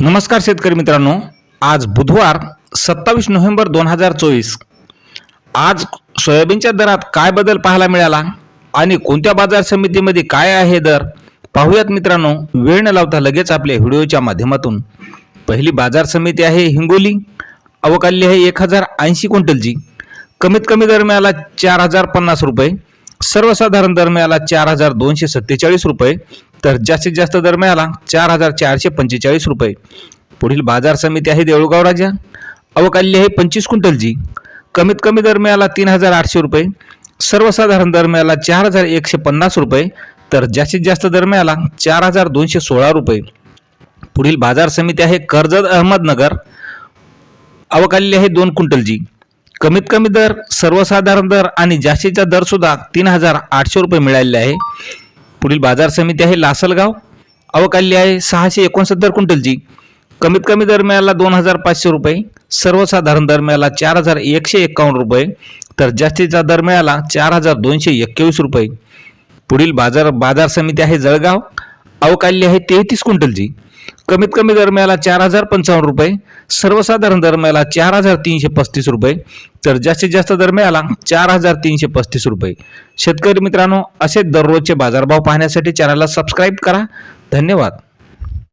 नमस्कार शेतकरी मित्रांनो. आज बुधवार सत्तावीस नोव्हेंबर दोन हजार चोवीस. आज सोयाबीनच्या दरात काय बदल पाहायला मिळाला आणि कोणत्या बाजार समितीमध्ये काय आहे दर पाहूयात मित्रांनो. वेळ न लावता लगेच आपल्या व्हिडिओच्या माध्यमातून. पहिली बाजार समिती आहे हिंगोली. अवकाली आहे एक हजार ऐंशी क्विंटलची कमीत कमी दर मिळाला चार हजार पन्नास रुपये. सर्वसाधारण दर मिळाला चार हजार दोनशे सत्तेचाळीस रुपये. तर जास्तीत जास्त दर मिळाला चार हजार चारशे पंचेचाळीस रुपये. पुढील बाजार समिती आहे देऊळगाव राजा. अवकाल्य आहे पंचवीस क्विंटलची. कमीत कमी दर मिळाला तीन हजार आठशे रुपये. सर्वसाधारण दर मिळाला चार हजार एकशे पन्नास रुपये. तर जास्तीत जास्त दर मिळाला चार हजार दोनशे सोळा रुपये. पुढील बाजार समिती आहे कर्जत अहमदनगर. अवकाल्य आहे दोन क्विंटलची. कमीत कमी दर सर्वसाधारण दर आणि जास्तीचा दरसुद्धा तीन हजार आठशे रुपये मिळालेले आहे. पुढील बाजार समिती आहे लासलगाव. अवकाल्य आहे सहाशे एकोणसत्तर क्विंटलची. कमीत कमी दरम्याला दोन हजार पाचशे रुपये सर्वसाधारण दरम्याला चार हजार एकशे एकावन्न रुपये तर जास्तीचा दरम्याला चार हजार दोनशे एक्केवीस रुपये. पुढील बाजार बाजार समिती आहे जळगाव. अवकाली आहे तेहतीस क्विंटलची कमीत कमी दरम्याला चार हजार पंचावन्न रुपये. सर्वसाधारण दरम्याला चार हजार तीनशे पस्तीस रुपये. तर जास्तीत जास्त दरम्याला चार हजार तीनशे पस्तीस रुपये. शेतकरी मित्रांनो असे दररोजचे बाजारभाव पाहण्यासाठी चॅनलला सबस्क्राईब करा. धन्यवाद.